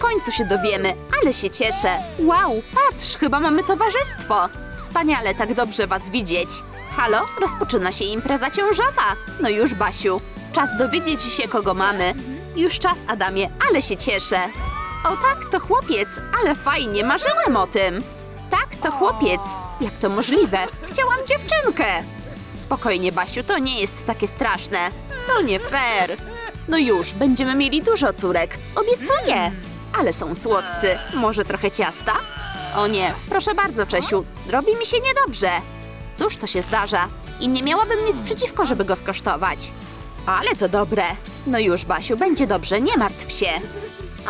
końcu się dowiemy, ale się cieszę. Wow, patrz, chyba mamy towarzystwo. Wspaniale tak dobrze was widzieć. Halo, rozpoczyna się impreza ciążowa. No już, Basiu, czas dowiedzieć się, kogo mamy. Już czas, Adamie, ale się cieszę. O tak, to chłopiec, ale fajnie, marzyłem o tym. Tak, to chłopiec. Jak to możliwe? Chciałam dziewczynkę. Spokojnie, Basiu, to nie jest takie straszne. To nie fair. No już, będziemy mieli dużo córek. Obiecuję. Ale są słodcy. Może trochę ciasta? O nie, proszę bardzo, Czesiu. Robi mi się niedobrze. Cóż to się zdarza? I nie miałabym nic przeciwko, żeby go skosztować. Ale to dobre. No już, Basiu, będzie dobrze, nie martw się.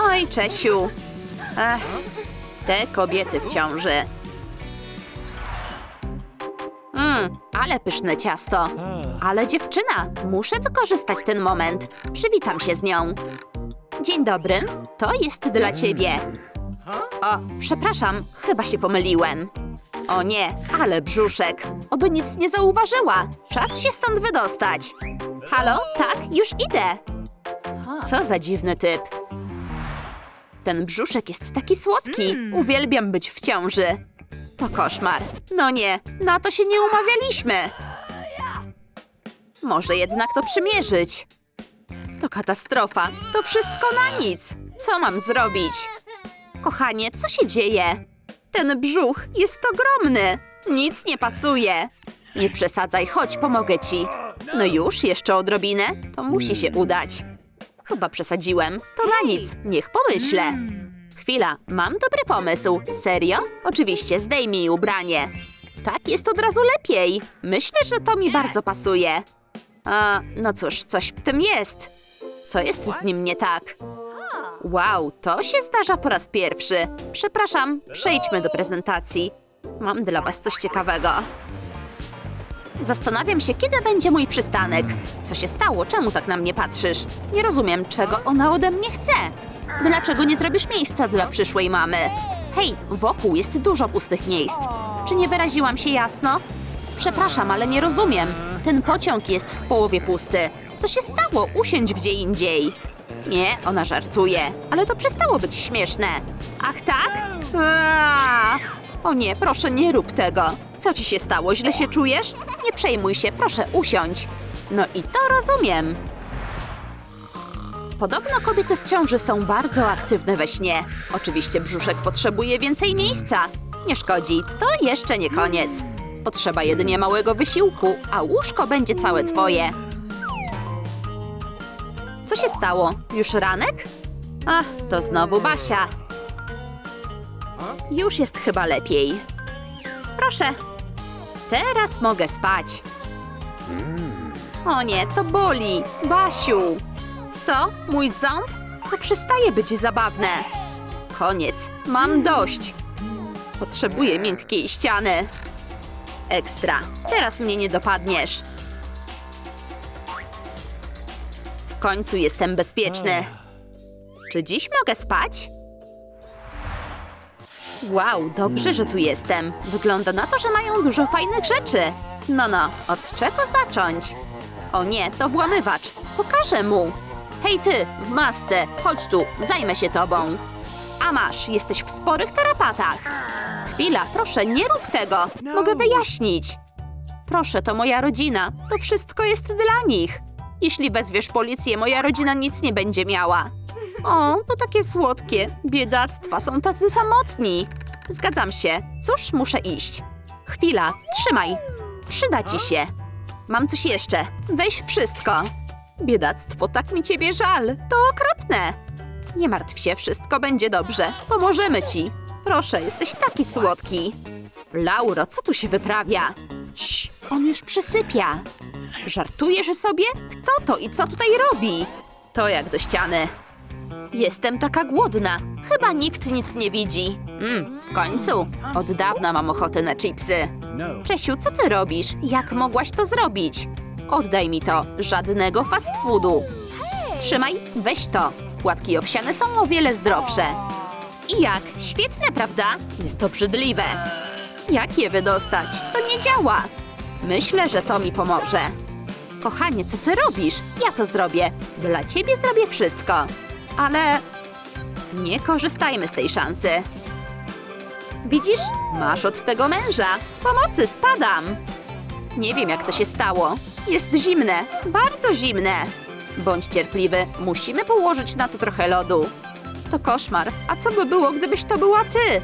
Oj, Czesiu. Ech, te kobiety w ciąży. Mmm, ale pyszne ciasto. Ale dziewczyna, muszę wykorzystać ten moment. Przywitam się z nią. Dzień dobry, to jest dla ciebie. O, przepraszam, chyba się pomyliłem. O nie, ale brzuszek. Oby nic nie zauważyła. Czas się stąd wydostać. Halo? Tak, już idę. Co za dziwny typ. Ten brzuszek jest taki słodki. Uwielbiam być w ciąży. To koszmar. No nie, na to się nie umawialiśmy. Może jednak to przymierzyć. To katastrofa. To wszystko na nic. Co mam zrobić? Kochanie, co się dzieje? Ten brzuch jest ogromny. Nic nie pasuje. Nie przesadzaj, chodź, pomogę ci. No już, jeszcze odrobinę. To musi się udać. Chyba przesadziłem. To na nic. Niech pomyślę. Chwila, mam dobry pomysł. Serio? Oczywiście, zdejmij ubranie. Tak jest od razu lepiej. Myślę, że to mi bardzo pasuje. A, no cóż, coś w tym jest. Co jest z nim nie tak? Wow, to się zdarza po raz pierwszy. Przepraszam, przejdźmy do prezentacji. Mam dla was coś ciekawego. Zastanawiam się, kiedy będzie mój przystanek. Co się stało? Czemu tak na mnie patrzysz? Nie rozumiem, czego ona ode mnie chce. Dlaczego nie zrobisz miejsca dla przyszłej mamy? Hej, wokół jest dużo pustych miejsc. Czy nie wyraziłam się jasno? Przepraszam, ale nie rozumiem. Ten pociąg jest w połowie pusty. Co się stało? Usiądź gdzie indziej. Nie, ona żartuje, ale to przestało być śmieszne. Ach tak? Aaa! O nie, proszę nie rób tego. Co ci się stało? Źle się czujesz? Nie przejmuj się, proszę usiądź. No i to rozumiem. Podobno kobiety w ciąży są bardzo aktywne we śnie. Oczywiście brzuszek potrzebuje więcej miejsca. Nie szkodzi, to jeszcze nie koniec. Potrzeba jedynie małego wysiłku, a łóżko będzie całe twoje. Co się stało? Już ranek? Ach, to znowu Basia. Już jest chyba lepiej. Proszę. Teraz mogę spać. O nie, to boli. Basiu. Co? Mój ząb? To przestaje być zabawne. Koniec. Mam dość. Potrzebuję miękkiej ściany. Ekstra. Teraz mnie nie dopadniesz. W końcu jestem bezpieczny. Czy dziś mogę spać? Wow, dobrze, że tu jestem. Wygląda na to, że mają dużo fajnych rzeczy. No, no, od czego zacząć? O nie, to włamywacz. Pokażę mu. Hej ty, w masce, chodź tu, zajmę się tobą. A masz, jesteś w sporych tarapatach. Chwila, proszę, nie rób tego. Mogę wyjaśnić. Proszę, to moja rodzina. To wszystko jest dla nich. Jeśli wezwiesz policję, moja rodzina nic nie będzie miała. O, to takie słodkie. Biedactwa są tacy samotni. Zgadzam się. Cóż, muszę iść. Chwila, trzymaj. Przyda ci się. Mam coś jeszcze. Weź wszystko. Biedactwo, tak mi ciebie żal. To okropne. Nie martw się, wszystko będzie dobrze. Pomożemy ci. Proszę, jesteś taki słodki. Lauro, co tu się wyprawia? Cii, on już przysypia. Żartujesz sobie? Kto to i co tutaj robi? To jak do ściany. Jestem taka głodna. Chyba nikt nic nie widzi. Mm, w końcu. Od dawna mam ochotę na chipsy. Czesiu, co ty robisz? Jak mogłaś to zrobić? Oddaj mi to. Żadnego fast foodu. Trzymaj, weź to. Płatki owsiane są o wiele zdrowsze. I jak? Świetne, prawda? Jest to brzydliwe. Jak je wydostać? To nie działa. Myślę, że to mi pomoże. Kochanie, co ty robisz? Ja to zrobię. Dla ciebie zrobię wszystko. Ale Nie korzystajmy z tej szansy. Widzisz? Masz od tego męża. Pomocy, spadam. Nie wiem, jak to się stało. Jest zimne, bardzo zimne. Bądź cierpliwy, musimy położyć na to trochę lodu. To koszmar. A co by było, gdybyś to była ty?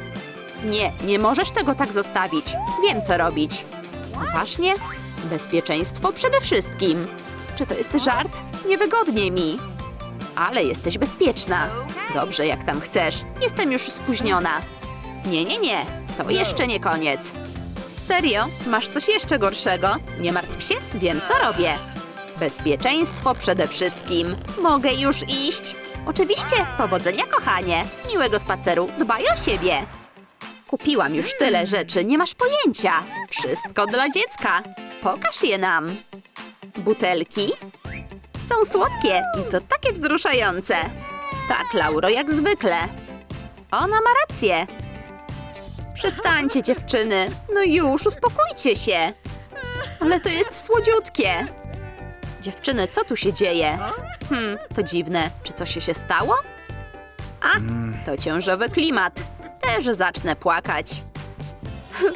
Nie, nie możesz tego tak zostawić. Wiem, co robić. Poważnie? Bezpieczeństwo przede wszystkim. Czy to jest żart? Niewygodnie mi. Ale jesteś bezpieczna. Dobrze, jak tam chcesz. Jestem już spóźniona. Nie, nie, nie. To jeszcze nie koniec. Serio? Masz coś jeszcze gorszego? Nie martw się, wiem co robię. Bezpieczeństwo przede wszystkim. Mogę już iść? Oczywiście, powodzenia kochanie. Miłego spaceru, dbaj o siebie. Kupiłam już tyle rzeczy, nie masz pojęcia. Wszystko dla dziecka. Pokaż je nam. Butelki? Są słodkie i to takie wzruszające. Tak, Lauro, jak zwykle. Ona ma rację. Przestańcie, dziewczyny. No już, uspokójcie się. Ale to jest słodziutkie. Dziewczyny, co tu się dzieje? Hmm, to dziwne. Czy coś się stało? A, to ciążowy klimat. Też zacznę płakać.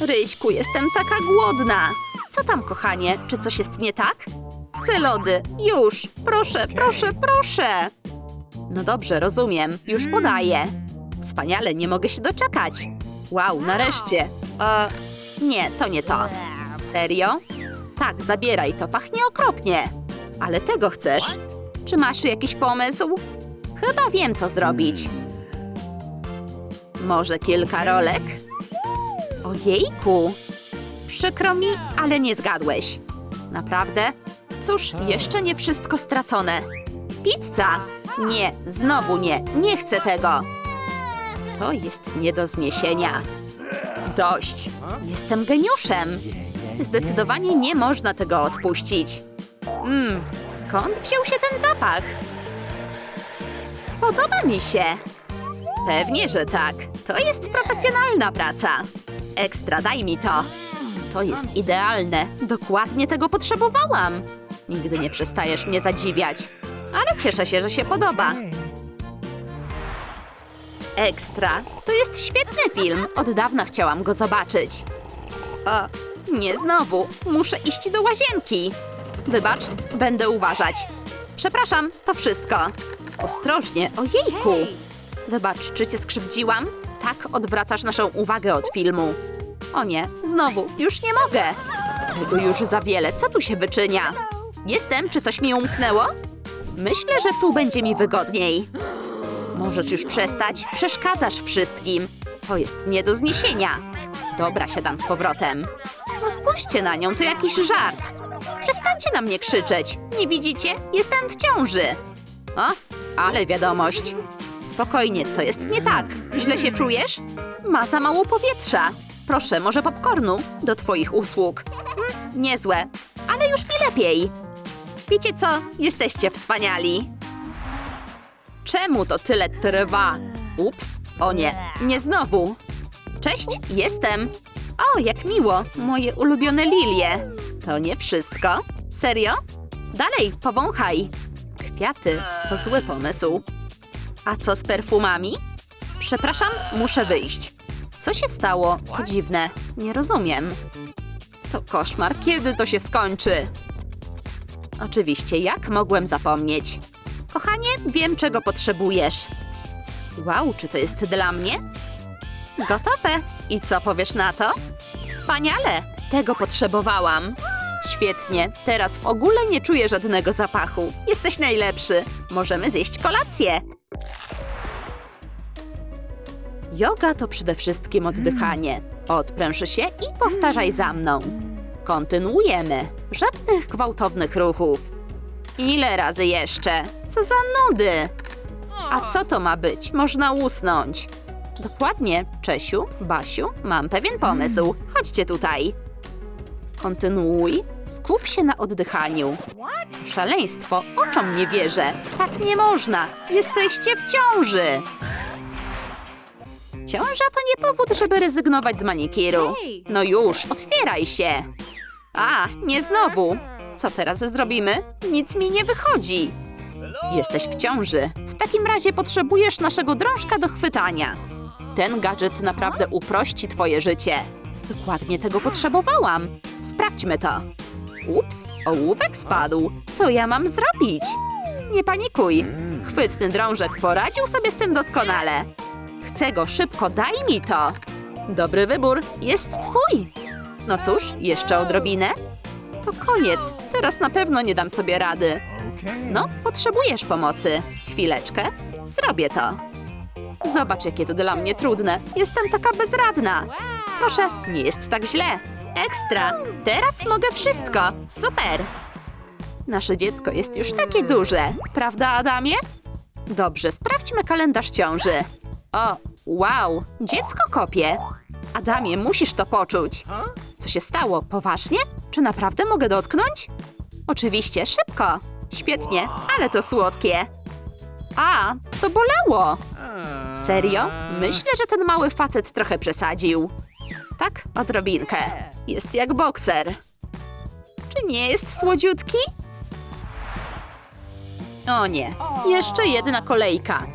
Ryśku, jestem taka głodna. Co tam, kochanie? Czy coś jest nie tak? Chcę lody. Już. Proszę, proszę, proszę. No dobrze, rozumiem. Już podaję. Wspaniale, nie mogę się doczekać. Wow, nareszcie. E, nie, to nie to. Serio? Tak, zabieraj, to pachnie okropnie. Ale tego chcesz? Czy masz jakiś pomysł? Chyba wiem, co zrobić. Może kilka rolek? Ojejku! Przykro mi, ale nie zgadłeś. Naprawdę? Cóż, jeszcze nie wszystko stracone. Pizza! Nie, znowu nie, nie chcę tego. To jest nie do zniesienia. Dość. Jestem geniuszem. Zdecydowanie nie można tego odpuścić. Mmm, skąd wziął się ten zapach? Podoba mi się. Pewnie, że tak. To jest profesjonalna praca. Ekstra, daj mi to. To jest idealne. Dokładnie tego potrzebowałam. Nigdy nie przestajesz mnie zadziwiać. Ale cieszę się, że się podoba. Ekstra. To jest świetny film. Od dawna chciałam go zobaczyć. O, nie znowu. Muszę iść do łazienki. Wybacz, będę uważać. Przepraszam, to wszystko. Ostrożnie, ojejku. Wybacz, czy cię skrzywdziłam? Tak odwracasz naszą uwagę od filmu. O nie, znowu, już nie mogę. Tego już za wiele, co tu się wyczynia? Jestem, czy coś mi umknęło? Myślę, że tu będzie mi wygodniej. Możesz już przestać, przeszkadzasz wszystkim. To jest nie do zniesienia. Dobra, siadam z powrotem. No spójrzcie na nią, to jakiś żart. Przestańcie na mnie krzyczeć. Nie widzicie? Jestem w ciąży. O, ale wiadomość. Spokojnie, co jest nie tak? Źle się czujesz? Ma za mało powietrza. Proszę, może popcornu? Do twoich usług. Mm, niezłe, ale już mi lepiej. Wiecie co? Jesteście wspaniali. Czemu to tyle trwa? Ups, o nie, nie znowu. Cześć, jestem. O, jak miło, moje ulubione lilie. To nie wszystko. Serio? Dalej, powąchaj. Kwiaty to zły pomysł. A co z perfumami? Przepraszam, muszę wyjść. Co się stało? To dziwne. Nie rozumiem. To koszmar. Kiedy to się skończy? Oczywiście, jak mogłem zapomnieć? Kochanie, wiem, czego potrzebujesz. Wow, czy to jest dla mnie? Gotowe. I co powiesz na to? Wspaniale. Tego potrzebowałam. Świetnie. Teraz w ogóle nie czuję żadnego zapachu. Jesteś najlepszy. Możemy zjeść kolację. Yoga to przede wszystkim oddychanie. Odpręż się i powtarzaj za mną. Kontynuujemy. Żadnych gwałtownych ruchów. Ile razy jeszcze? Co za nudy! A co to ma być? Można usnąć. Dokładnie, Czesiu, Basiu, mam pewien pomysł. Chodźcie tutaj. Kontynuuj. Skup się na oddychaniu. Szaleństwo, oczom nie wierzę. Tak nie można. Jesteście w ciąży. Ciąża to nie powód, żeby rezygnować z manikieru. No już, otwieraj się. A, nie znowu. Co teraz zrobimy? Nic mi nie wychodzi. Jesteś w ciąży. W takim razie potrzebujesz naszego drążka do chwytania. Ten gadżet naprawdę uprości twoje życie. Dokładnie tego potrzebowałam. Sprawdźmy to. Ups, ołówek spadł. Co ja mam zrobić? Nie panikuj. Chwytny drążek poradził sobie z tym doskonale. Chcę go szybko, daj mi to. Dobry wybór, jest twój. No cóż, jeszcze odrobinę. To koniec, teraz na pewno nie dam sobie rady. No, potrzebujesz pomocy. Chwileczkę, zrobię to. Zobacz, jakie to dla mnie trudne. Jestem taka bezradna. Proszę, nie jest tak źle. Ekstra! Teraz mogę wszystko. Super! Nasze dziecko jest już takie duże. Prawda, Adamie? Dobrze, sprawdźmy kalendarz ciąży. O, wow, dziecko kopie. Adamie, musisz to poczuć. Co się stało? Poważnie? Czy naprawdę mogę dotknąć? Oczywiście, szybko. Świetnie, ale to słodkie. A, to bolało. Serio? Myślę, że ten mały facet trochę przesadził. Tak, odrobinkę. Jest jak bokser. Czy nie jest słodziutki? O nie, jeszcze jedna kolejka.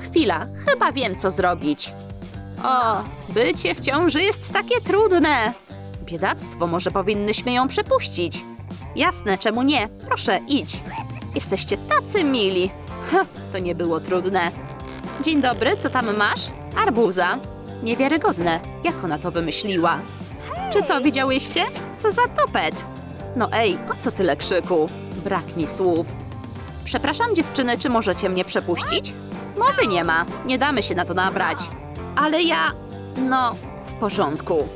Chwila, chyba wiem, co zrobić. O, bycie w ciąży jest takie trudne. Biedactwo, może powinnyśmy ją przepuścić. Jasne, czemu nie? Proszę, idź. Jesteście tacy mili. Ha, to nie było trudne. Dzień dobry, co tam masz? Arbuza. Niewiarygodne. Jak ona to wymyśliła? Czy to widziałyście? Co za topet? No ej, po co tyle krzyku? Brak mi słów. Przepraszam dziewczyny, czy możecie mnie przepuścić? Mowy nie ma, nie damy się na to nabrać. Ale ja... no, w porządku.